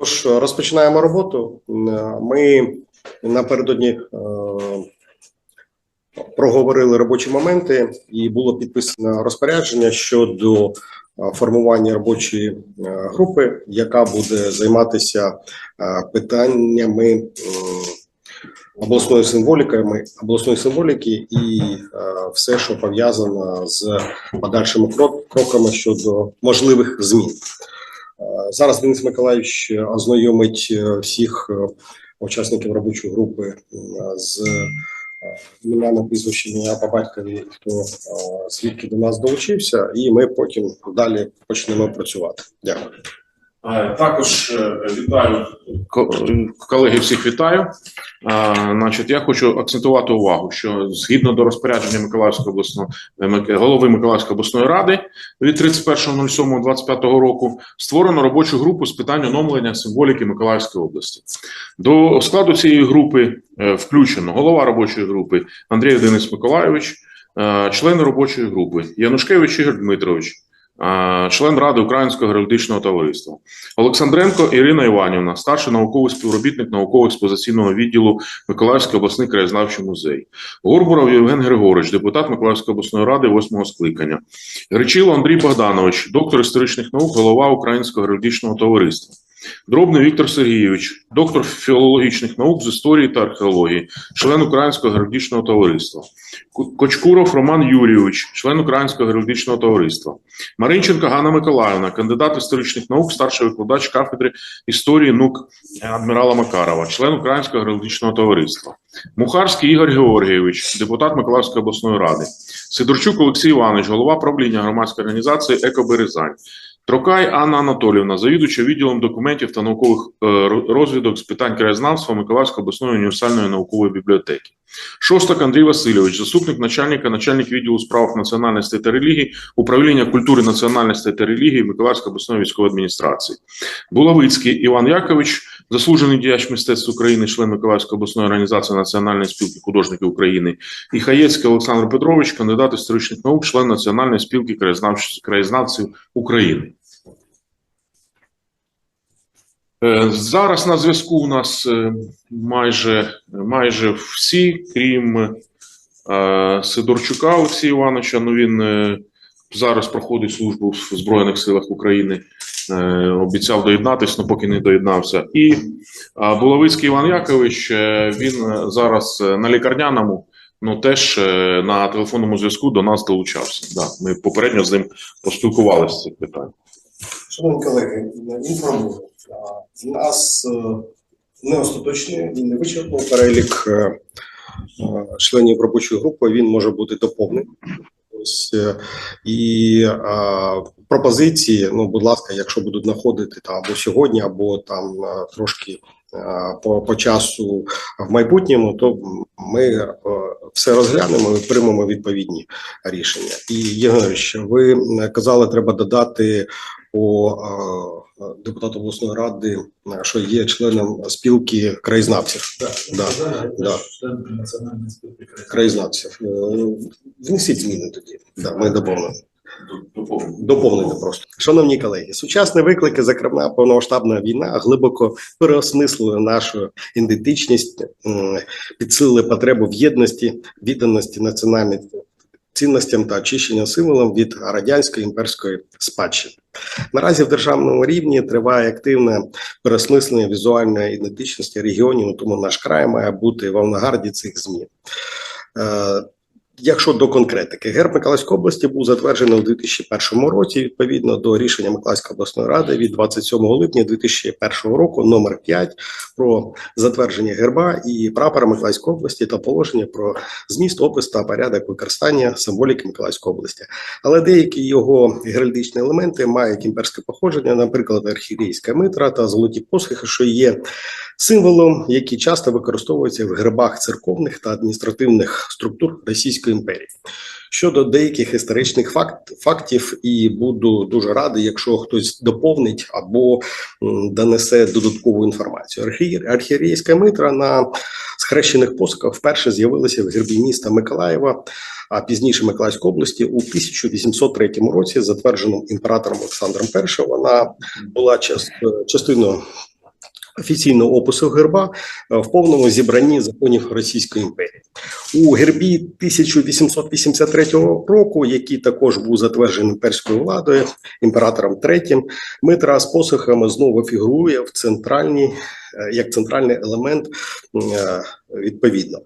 Тож розпочинаємо роботу. Е, Ми напередодні е, проговорили робочі моменти, і було підписано розпорядження щодо е, формування робочої е, групи, яка буде займатися е, питаннями е, обласної символіками, обласної символіки і е, все, що пов'язано з подальшими крок- кроками щодо можливих змін. Е, Зараз Денис Миколаївич ознайомить е, всіх е, учасників робочої групи е, з е, іменами прізвищами ім'я по батькові, хто е, звідки до нас долучився, і ми потім далі почнемо працювати. Дякую. Е, Також е, вітаю колеги. Всіх вітаю. Е, Значить, я хочу акцентувати увагу, що згідно до розпорядження Миколаївської обласної голови Миколаївської обласної ради від 31.07.25 року створено робочу групу з питань оновлення символіки Миколаївської області. До складу цієї групи включено голова робочої групи Андрій Денис Миколайович, члени робочої групи Янушкевич Ігор Дмитрович. Член Ради Українського геральдичного товариства. Олександренко Ірина Іванівна, старший науковий співробітник науково-експозиційного відділу Миколаївський обласний краєзнавчий музей, Горбуров Євген Григорович, депутат Миколаївської обласної ради восьмого скликання, Гречило Андрій Богданович, доктор історичних наук, голова Українського геральдичного товариства. Дробний Віктор Сергійович, доктор філологічних наук з історії та археології, член Українського героїчного товариства, Кочкуров Роман Юрійович, член Українського героїчного товариства, Маринченко Ганна Миколаївна, кандидат історичних наук, старший викладач кафедри історії наук адмірала Макарова, член Українського героїчного товариства, Мухарський Ігор Георгійович, депутат Миколаївської обласної ради, Сидорчук Олексій Іванович, голова правління громадської організації «Екоберезань», Трокай Анна Анатолівна, завідувача відділом документів та наукових е, розвідок з питань краєзнавства Миколаївської обласної універсальної наукової бібліотеки. Шостак Андрій Васильович, заступник начальника, начальник відділу справ національності та релігій, управління культури національності та релігії Миколаївської обласної військової адміністрації. Булавицький Іван Якович, заслужений діяч мистецтв України, член Миколаївської обласної організації Національної спілки художників України. І Хаєцький Олександр Петрович, кандидат історичних наук, член Національної спілки краєзнавців України. Е, Зараз на зв'язку у нас е, майже, майже всі, крім е, Сидорчука Олексія Івановича. Ну він е, зараз проходить службу в Збройних силах України. Е, Обіцяв доєднатися, але поки не доєднався. І е, Булавицький Іван Якович. е, Він е, зараз е, на лікарняному. Ну теж е, на телефонному зв'язку до нас долучався. Да, ми попередньо з ним поспілкувалися з цих питань. Шановні колеги, інформую. У нас е, не остаточний, він не вичерпний перелік е, е, членів робочої групи. Він може бути доповнений. Ось е, і е, пропозиції. Ну, будь ласка, якщо будуть знаходити там або сьогодні, або там е, трошки е, по, по часу в майбутньому, то ми е, все розглянемо і приймемо відповідні рішення. І Євгенович, ви е, казали, треба додати по е, депутату обласної ради, що є членом спілки краєзнавців. Да, да. національної спілки Краєзнавців. Е, Внесіть зміни тоді. Да, ми доповнимо. Доповнити просто. Шановні колеги, сучасні виклики, зокрема повномасштабна війна, глибоко переосмислили нашу ідентичність, підсилили потребу в єдності, відданості національним цінностям та очищення символом від радянської імперської спадщини. Наразі в державному рівні триває активне переосмислення візуальної ідентичності регіонів, тому наш край має бути в авангарді цих змін. Якщо до конкретики, герб Миколаївської області був затверджений у 2001 році відповідно до рішення Миколаївської обласної ради від 27 липня 2001 року, номер 5 про затвердження герба і прапора Миколаївської області та положення про зміст, опис та порядок використання символіки Миколаївської області. Але деякі його геральдичні елементи мають імперське походження, наприклад, архірейська митра та золоті посхи, що є символом, які часто використовуються в гербах церковних та адміністративних структур Російської імперії. Щодо деяких історичних факт, фактів, і буду дуже радий, якщо хтось доповнить або донесе додаткову інформацію. Архі- Архієрейська митра на схрещених посохах вперше з'явилася в гербі міста Миколаєва, а пізніше Миколаївської області у 1803 році, затвердженому імператором Олександром І. Вона була част- частиною офіційного опису герба е, в повному зібранні законів Російської імперії. У гербі 1883 року, який також був затверджений перською владою, імператором третім, Митра з посохами знову фігурує в центральній, е, як центральний елемент е, відповідно.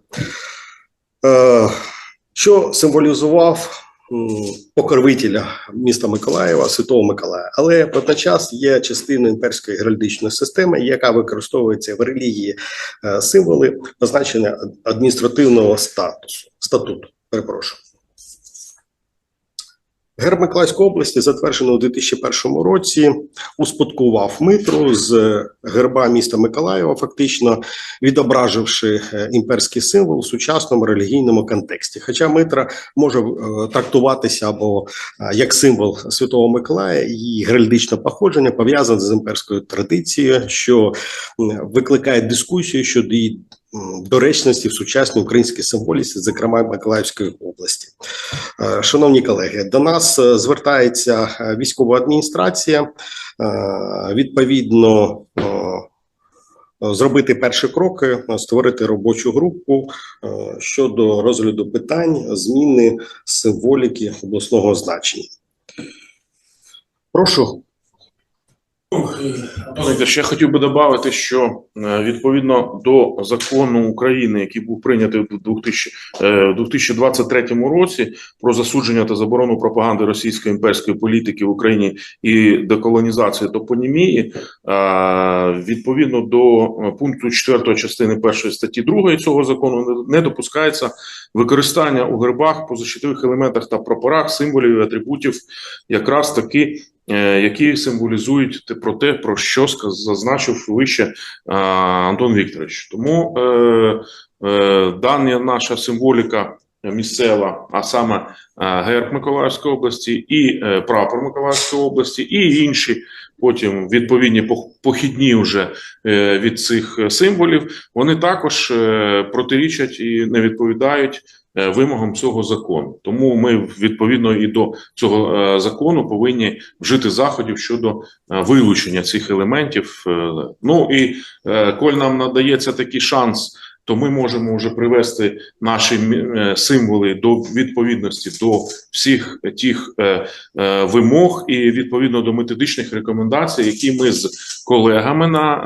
Що символізував покровителя міста Миколаєва, Святого Миколая, але водночас є частиною імперської геральдичної системи, яка використовується в релігії е, символи позначення адміністративного статусу статуту. Перепрошую. Герб Миколаївської області, затверджений у 2001 році, успадкував Митру з герба міста Миколаєва, фактично відображивши е, імперський символ у сучасному релігійному контексті. Хоча Митра може е, трактуватися або е, як символ Святого Миколая, її геральдичне походження пов'язане з імперською традицією, що викликає дискусію щодо її доречності в сучасній українській символіці, зокрема Миколаївської області. Е, Шановні колеги, до нас е, звертається е, військова адміністрація. Відповідно, зробити перші кроки, створити робочу групу щодо розгляду питань зміни символіки обласного значення. Прошу. Ще хотів би додати, що е, відповідно до закону України, який був прийнятий у 2000, е, в 2023 році про засудження та заборону пропаганди російської імперської політики в Україні і деколонізацію топонімії, е, відповідно до пункту 4 частини 1 статті 2 цього закону не- допускається використання у гербах, позачитових елементах та прапорах символів і атрибутів, якраз таки які символізують про те, про що зазначив вище е, Антон Вікторович. Тому е, е, дана наша символіка місцева, а саме е, герб Миколаївської області, і е, прапор Миколаївської області, і інші потім відповідні похідні вже е, від цих символів, вони також протирічать і не відповідають вимогам цього закону. Тому ми відповідно і до цього закону повинні вжити заходів щодо вилучення цих елементів. Ну і коль нам надається такий шанс, то ми можемо вже привести наші е, символи до відповідності до всіх тих е, е, вимог і відповідно до методичних рекомендацій, які ми з колегами на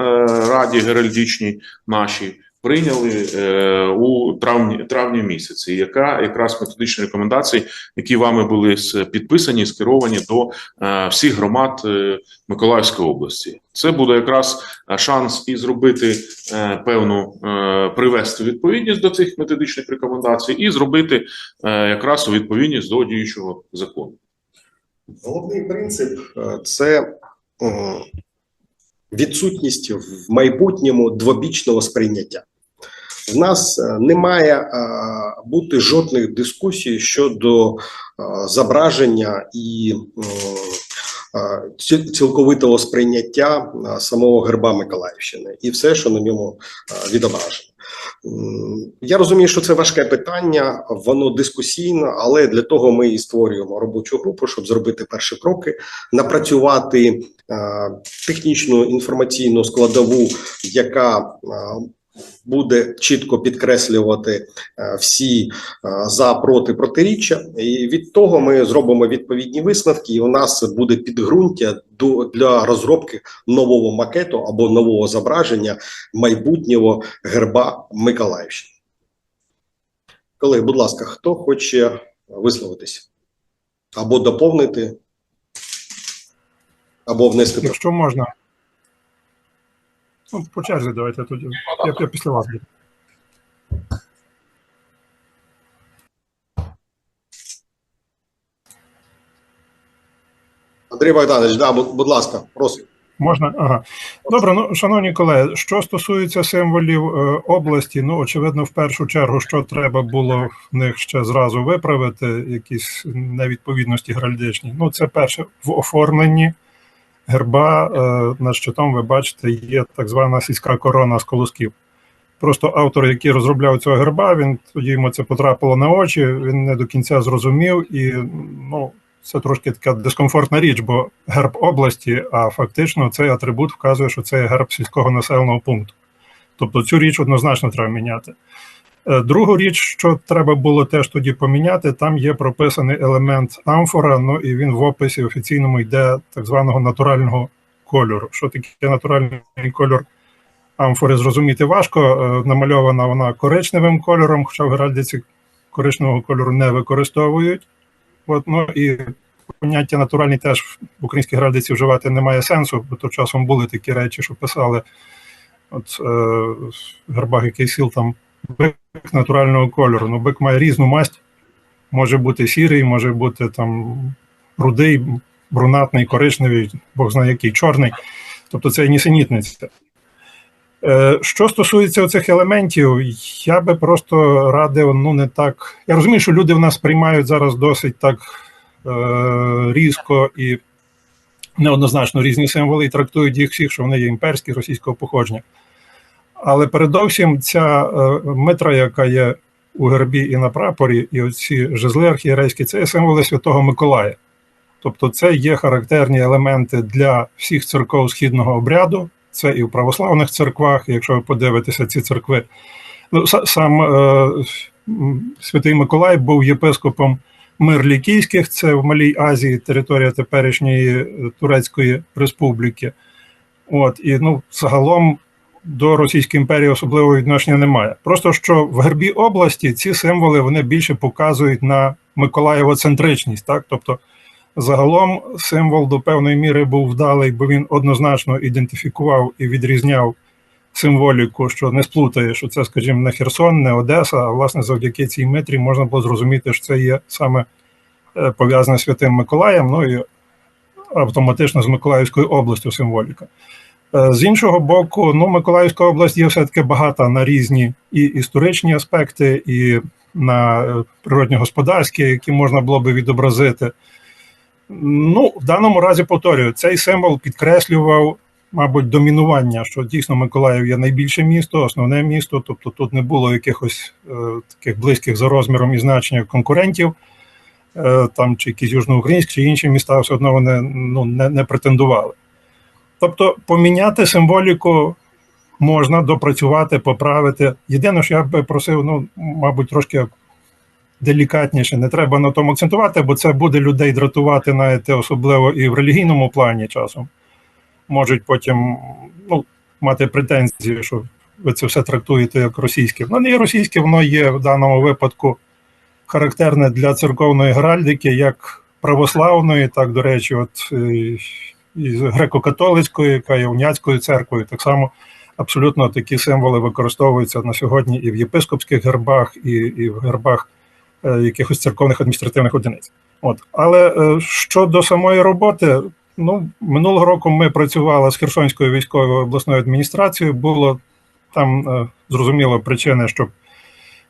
раді геральдичній нашій прийняли е, у травні травні місяці, яка якраз методичні рекомендації, які вами були підписані, скеровані до е, всіх громад е, Миколаївської області. Це буде якраз е, шанс і зробити е, певну е, привести відповідність до цих методичних рекомендацій, і зробити е, якраз у відповідність до діючого закону. Головний принцип е, це м, відсутність в майбутньому двобічного сприйняття. В нас е, не має е, бути жодних дискусій щодо е, зображення і е, цілковитого сприйняття самого герба Миколаївщини і все, що на ньому відображено. Я розумію, що це важке питання, воно дискусійне, але для того ми і створюємо робочу групу, щоб зробити перші кроки, напрацювати е, технічну інформаційну складову, яка е, буде чітко підкреслювати е, всі е, за проти протиріччя, і від того ми зробимо відповідні висновки, і у нас буде підґрунтя для розробки нового макету або нового зображення майбутнього герба Миколаївщини. Колеги, будь ласка, хто хоче висловитися або доповнити, або внести Якщо можна. Ну, по черзі давайте тоді. Я, я після вас буду. Андрій Богданович, да, будь, ласка, просимо. Можна? Ага. Добре, ну, шановні колеги, що стосується символів е, області, ну, очевидно, в першу чергу, що треба було в них ще зразу виправити, якісь невідповідності гральдичні. Ну, це перше, в оформленні герба е, над щитом, ви бачите, є так звана сільська корона з колосків. Просто автор, який розробляв цього герба, він тоді йому це потрапило на очі, він не до кінця зрозумів і ну, це трошки така дискомфортна річ, бо герб області, а фактично цей атрибут вказує, що це герб сільського населеного пункту. Тобто цю річ однозначно треба міняти. Е, Другу річ, що треба було теж тоді поміняти, там є прописаний елемент амфора, ну і він в описі офіційному йде так званого натурального кольору. Що таке натуральний кольор амфори зрозуміти важко. Е, Намальована вона коричневим кольором, хоча в геральдиці коричневого кольору не використовують. От, ну і поняття натуральний теж в українській геральдиці вживати немає сенсу, бо то часом були такі речі, що писали от, е, гербах якийсь сіл там бик натурального кольору. Ну, бик має різну масть, може бути сірий, може бути там рудий, брунатний, коричневий, Бог знає який, чорний. Тобто це нісенітниця. Е, Що стосується цих елементів, я би просто радив, ну не так. Я розумію, що люди в нас приймають зараз досить так е, різко і неоднозначно різні символи і трактують їх всіх, що вони є імперські російського походження. Але передовсім ця е, митра, яка є у гербі і на прапорі, і оці жезли архієрейські, це є символи Святого Миколая. Тобто, це є характерні елементи для всіх церков східного обряду, це і в православних церквах, якщо ви подивитеся ці церкви. Ну, сам е, Святий Миколай був єпископом Мирлікійських, це в Малій Азії, територія теперішньої е, Турецької Республіки. От, і ну, загалом до Російської імперії особливого відношення немає. Просто що в гербі області ці символи вони більше показують на Миколаєвоцентричність. Так? Тобто, загалом символ до певної міри був вдалий, бо він однозначно ідентифікував і відрізняв символіку, що не сплутає, що це, скажімо, не Херсон, не Одеса, а власне завдяки цій метрі можна було зрозуміти, що це є саме е, пов'язане з Святим Миколаєм, ну і автоматично з Миколаївською областю символіка. Е, З іншого боку, ну, Миколаївська область є все-таки багата на різні і історичні аспекти, і на е, природньо-господарські, які можна було би відобразити. Ну, в даному разі повторюю, цей символ підкреслював, мабуть, домінування, що дійсно Миколаїв є найбільше місто, основне місто, тобто тут не було якихось е, таких близьких за розміром і значенням конкурентів, е, там чи якісь Южноукраїнські, чи інші міста все одно вони ну, не, не претендували. Тобто поміняти символіку можна допрацювати, поправити. Єдине, що я би просив, ну, мабуть, трошки делікатніше, не треба на тому акцентувати, бо це буде людей дратувати, знаєте, особливо і в релігійному плані часом. Можуть потім ну, мати претензії, що ви це все трактуєте як російське. Воно не є російське, воно є в даному випадку характерне для церковної геральдики, як православної, так, до речі, от е, і греко-католицької, яка є уняцькою церквою, так само абсолютно такі символи використовуються на сьогодні і в єпископських гербах, і, і в гербах е, якихось церковних адміністративних одиниць. От. Але е, щодо самої роботи, ну, минулого року ми працювали з Херсонською військовою обласною адміністрацією. Було там е, зрозуміло причини, щоб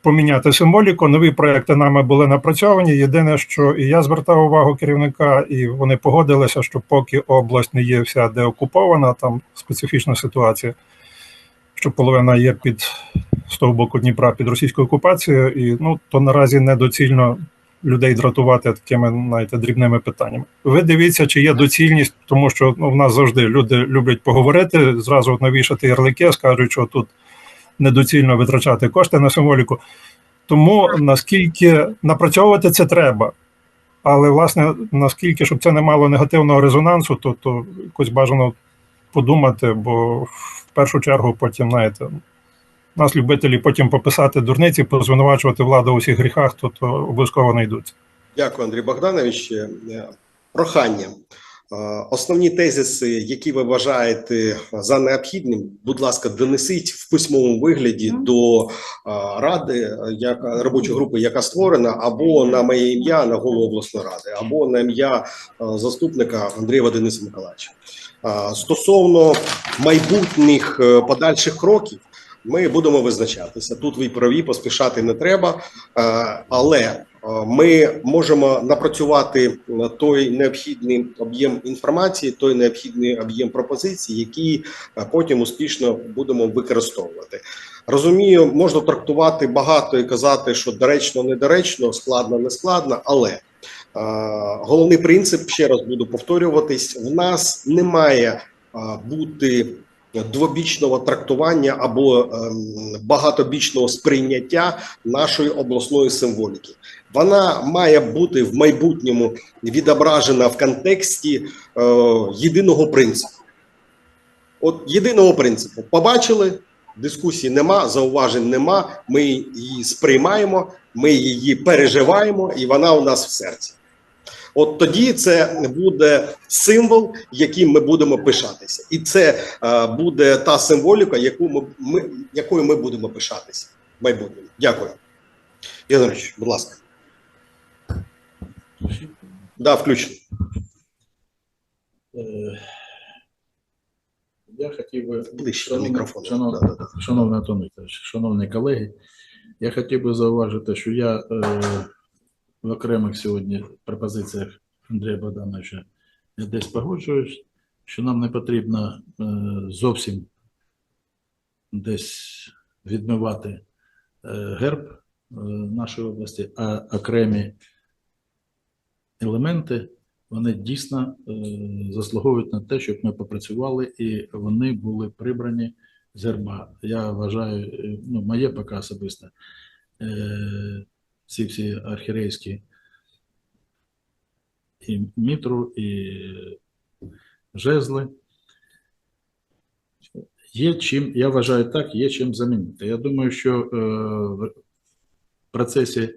поміняти символіку. Нові проекти нами були напрацьовані. Єдине, що і я звертав увагу керівника, і вони погодилися, що поки область не є вся деокупована, там специфічна ситуація, що половина є під з того боку Дніпра під російською окупацією, і ну то наразі недоцільно людей дратувати такими знаєте, дрібними питаннями. Ви дивіться, чи є доцільність, тому що ну, в нас завжди люди люблять поговорити, зразу навішати ярлики, скажуть, що тут недоцільно витрачати кошти на символіку. Тому наскільки напрацьовувати це треба. Але, власне, наскільки, щоб це не мало негативного резонансу, то, то якось бажано подумати, бо в першу чергу потім, знаєте, нас любителі потім пописати дурниці, позвинувачувати владу у всіх гріхах, то, то обов'язково знайдуться. Дякую, Андрій Богданович. Е, Прохання. Е, Основні тезиси, які ви вважаєте за необхідним, будь ласка, донесіть в письмовому вигляді до е, ради, е, яка робочої групи, яка створена, або на моє ім'я, на голову обласної ради, або на ім'я е, заступника Андрія Дениса Миколаївича. Е, Стосовно майбутніх е, подальших кроків. Ми будемо визначатися. Тут ви праві, поспішати не треба, Е, але е, ми можемо напрацювати е, той необхідний об'єм інформації, той необхідний об'єм пропозицій, які е, потім успішно будемо використовувати. Розумію, можна трактувати багато і казати, що доречно, недоречно, складно, не складно, але Головний принцип, ще раз буду повторюватись: в нас немає а, бути двобічного трактування або ем, багатобічного сприйняття нашої обласної символіки. Вона має бути в майбутньому відображена в контексті е, єдиного принципу. От єдиного принципу побачили, дискусій нема, зауважень нема. Ми її сприймаємо, ми її переживаємо, і вона у нас в серці. От тоді це буде символ, яким ми будемо пишатися, і це е, буде та символіка, яку ми, ми якою ми будемо пишатися в майбутньому. Дякую. Ігорович, будь ласка. Да, включено. Е, Я хотів би Ближче до Шановний- мікрофону. шановний- Да, да, да. Шановний Антон Вікторович, шановні колеги, я хотів би зауважити, що я е, в окремих сьогодні пропозиціях Андрія Богдановича я десь погоджуюсь, що нам не потрібно е, зовсім десь відмивати е, герб е, нашої області, а окремі елементи вони дійсно е, заслуговують на те, щоб ми попрацювали і вони були прибрані з герба. Я вважаю, е, ну, моє поки особисто, е, ці всі архірейські і мітру, і жезли. Є чим, я вважаю так, є чим замінити. Я думаю, що е, в процесі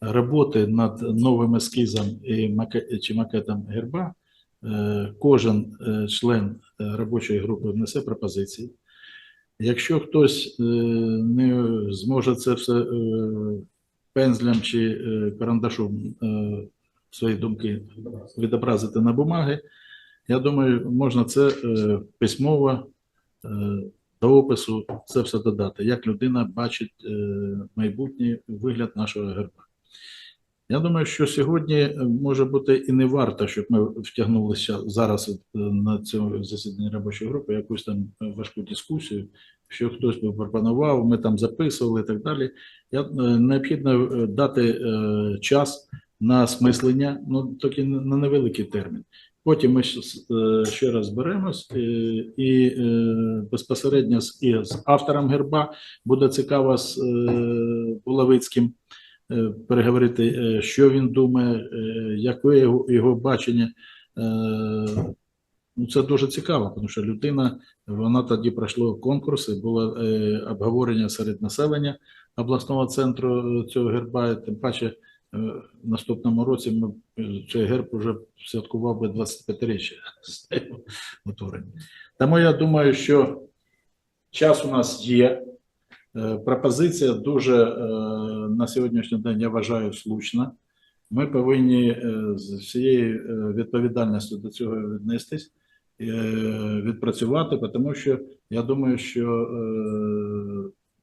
роботи над новим ескізом чи макетом герба е, кожен е, член е, робочої групи внесе пропозиції. Якщо хтось не зможе це все пензлем чи карандашом свої думки відобразити на бумаги, я думаю, можна це письмово до опису це все додати, як людина бачить майбутній вигляд нашого герба. Я думаю, що сьогодні е, може бути і не варто, щоб ми втягнулися зараз е, на цьому засіданні робочої групи якусь там важку дискусію, що хтось би пропонував, ми там записували і так далі. Я, е, необхідно дати час на осмислення, ну тільки на невеликий термін. Потім ми ще раз зберемось, е, і безпосередньо з, і з автором герба буде цікаво з Булавицьким переговорити, е, що він думає, е, яке його, його бачення. Е, Ну, це дуже цікаво, тому що людина, вона тоді пройшла конкурси, було е, обговорення серед населення обласного центру цього герба. Тим паче, е, в наступному році ми е, цей герб вже святкував би 25-річчя з його утворення. Тому я думаю, що час у нас є. Е, Пропозиція дуже е, на сьогоднішній день я вважаю слушна. Ми повинні е, з всією відповідальністю до цього віднестись, відпрацювати, тому що я думаю, що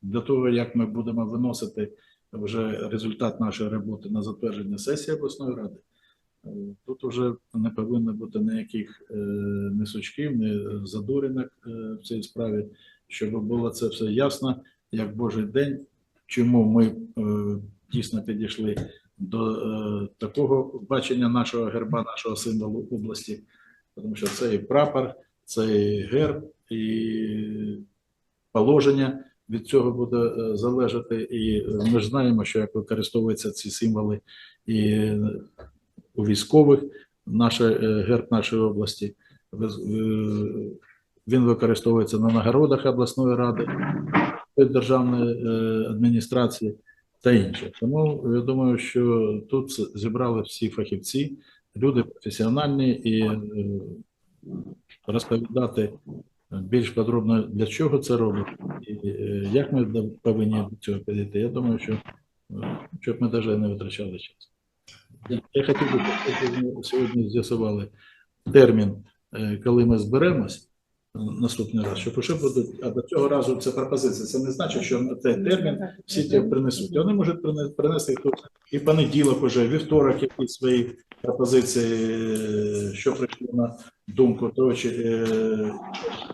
для того, як ми будемо виносити вже результат нашої роботи на затвердження сесії обласної ради, тут вже не повинно бути ніяких ні сучків, ні задурінок е, в цій справі, щоб було це все ясно, як Божий день, чому ми е, дійсно підійшли до е, такого бачення нашого герба, нашого символу області, тому що це і прапор, це і герб, і положення від цього буде е, залежати. І ми ж знаємо, що як використовуються ці символи і у військових, наш герб нашої області. Він використовується на нагородах обласної ради, державної е, адміністрації та інше. Тому я думаю, що тут зібрали всі фахівці, люди професіональні і е, розповідати більш подробно для чого це робить і е, як ми повинні до цього підійти. Я думаю, що щоб ми навіть не витрачали час. Я- хотів би, щоб ми сьогодні з'ясували термін, коли ми зберемось. Наступний раз, щоб уже будуть, а до цього разу це пропозиція. Це не значить, що на цей термін всі ті принесуть. Вони можуть прине- принести тут і понеділок, уже вівторок, якісь свої пропозиції, що прийшло на думку того чи е,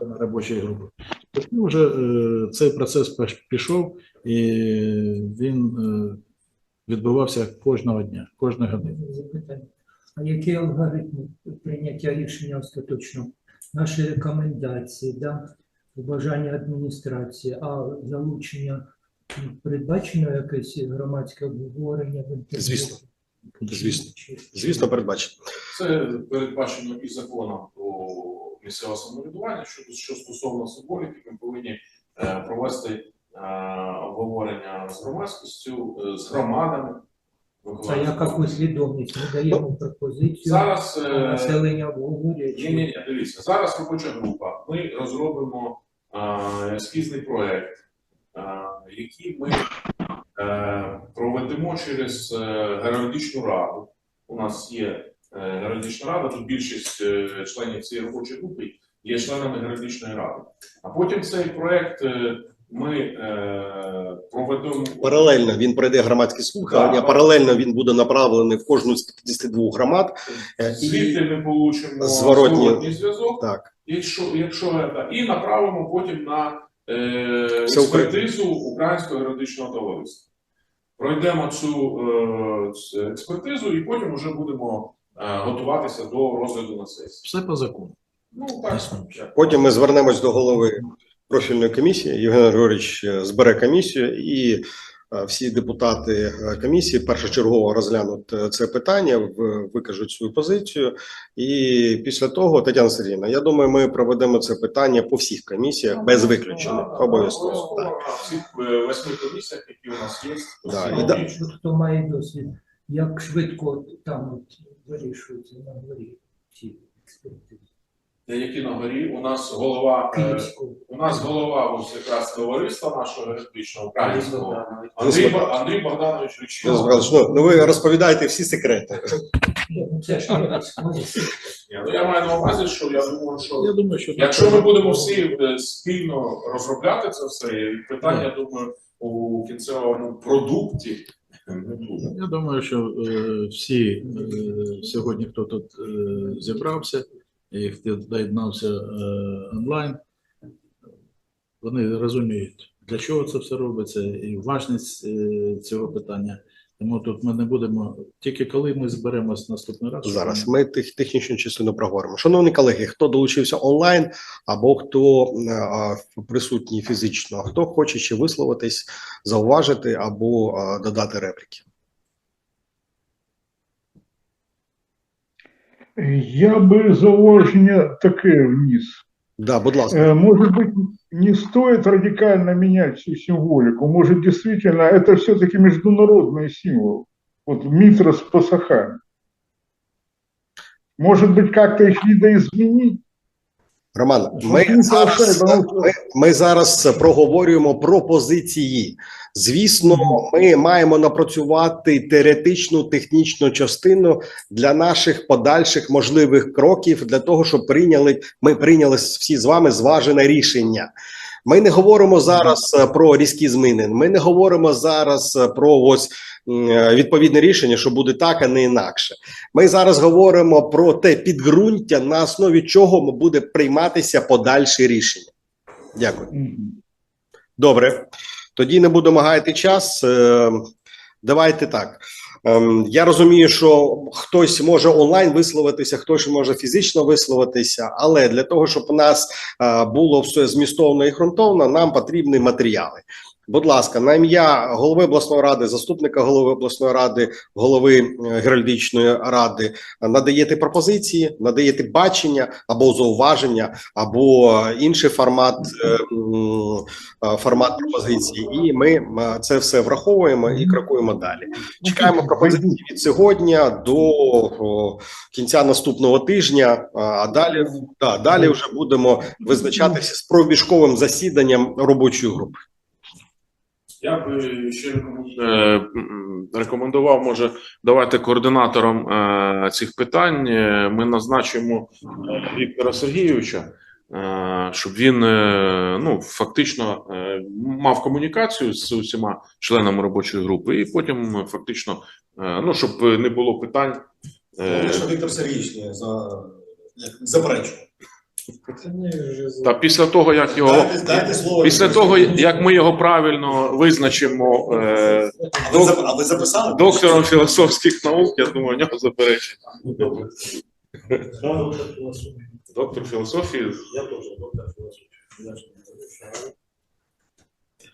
на робочої групи. Тому вже е, цей процес пішов, і він е, відбувався кожного дня, кожної години. Запитання. А який алгоритм прийняття рішення остаточно? Наші рекомендації, да? побажання адміністрації, а залучення передбачено якесь громадське обговорення в інтернеті? Звісно. Звісно. Звісно, передбачено. Це передбачено і законом про місцеве самоврядування, що, що стосовно символіки, ми повинні е, провести е, обговорення з громадськістю, е, з громадами. А яка послідовність? Ми даємо пропозицію, Зараз е, населення чи- Ні, ні, ні, дивіться. Зараз робоча група. Ми розробимо а, ескізний проект, який ми е, проведемо через е, геральдичну раду. У нас є е, геральдична рада, тут більшість е, членів цієї робочої групи є членами геральдичної ради. А потім цей проект е, ми е, проведемо Паралельно він пройде громадські слухання, Так. паралельно він буде направлений в кожну з 52 громад. Е, і- звідти ми получимо зворотній зв'язок. Так, Якщо, якщо це, і направимо потім на е, експертизу Українського юридичного товариства. Пройдемо цю е, експертизу і потім вже будемо е, готуватися до розгляду на сесії. Все по закону. Ну так. потім ми звернемось до голови профільної комісії. Євген Григорович е, збере комісію, і е, всі депутати е, комісії першочергово розглянуть це питання, в- викажуть свою позицію. І після того, Тетяна Сергійовна, я думаю, ми проведемо це питання по всіх комісіях без виключення. Да, да, Обов'язково. всіх восьми комісіях, які у нас є. Да, і. Хто- має досвід, як швидко там от вирішується на горі ці експертизи? Які на горі? У нас голова е, у нас голова ось якраз товариства нашого юридичного українського Андрій, Бо- Андрій Богданович Ричков. Ну, ну ви розповідаєте всі секрети. Ну. Ні, Ну, я маю на увазі, що я думаю, що Я думаю, що якщо ми будемо всі е, спільно розробляти це все, і питання, я думаю, у кінцевому продукті не буде. Я думаю, що е, всі е, сьогодні, хто тут е, зібрався хто доєднався е, онлайн, вони розуміють, для чого це все робиться, і важність е, цього питання. Тому тут ми не будемо тільки коли ми зберемось наступний раз. Зараз ми- тех, технічну частину проговоримо. Шановні колеги, хто долучився онлайн або хто е, а, присутній фізично, хто хоче ще висловитись, зауважити або а, додати репліки. Я бы зауваження таке вниз. Да, будь ласка. Э, Может быть, не стоит радикально менять всю символику. Может, действительно, это все-таки международный символ. Вот Митра с пасахами. Может быть, как-то их видоизменить? Роман, ми зараз, ми, ми зараз проговорюємо пропозиції. Звісно, ми маємо напрацювати теоретичну технічну частину для наших подальших можливих кроків для того, щоб прийняли ми прийняли всі з вами зважене рішення. Ми не говоримо зараз е, про різкі зміни. Ми не говоримо зараз е, про ось е, відповідне рішення, що буде так, а не інакше. Ми зараз говоримо про те підґрунтя, на основі чого буде прийматися подальші рішення. Дякую. Добре, тоді не будемо гаяти час. Давайте так. Ем, Я розумію, що хтось може онлайн висловитися, хтось може фізично висловитися, але для того, щоб у нас е, було все змістовно і ґрунтовно, нам потрібні матеріали. Будь ласка, на ім'я голови обласної ради, заступника голови обласної ради, голови е, геральдичної ради надаєте пропозиції, надаєте бачення або зауваження, або інший формат, е, е, формат пропозиції, і ми це все враховуємо і крокуємо далі. Чекаємо пропозиції від сьогодні до кінця наступного тижня. а, А далі да, далі вже будемо визначатися з проміжковим засіданням робочої групи. Я би ще е, рекомендував, може, давати координатором е, цих питань. е, Ми назначимо Віктора Сергійовича, щоб він ну, фактично мав комунікацію з усіма членами робочої групи, і потім фактично, ну, щоб не було питань. Віктор Сергійович за заперечував. Та після того, як його Дайте, дайте слово. після того, як ми його правильно визначимо е, А ви, а ви записали? доктором філософських наук, я думаю, у нього заперечень. Доктор філософії Я теж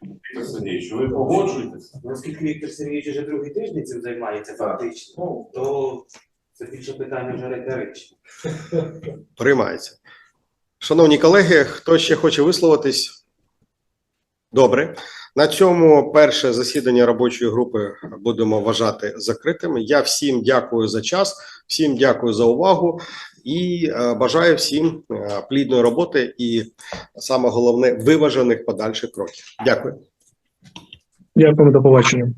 Віктор Сергійович, ви погоджуєтеся? Наскільки Віктор Сергійович вже другий тиждень цим займається фактично, то це більше питання вже риторичне. Приймається. Шановні колеги, хто ще хоче висловитись? Добре. На цьому перше засідання робочої групи будемо вважати закритим. Я всім дякую за час, всім дякую за увагу і е, бажаю всім е, плідної роботи і саме головне виважених подальших кроків. Дякую. Дякую, до побачення.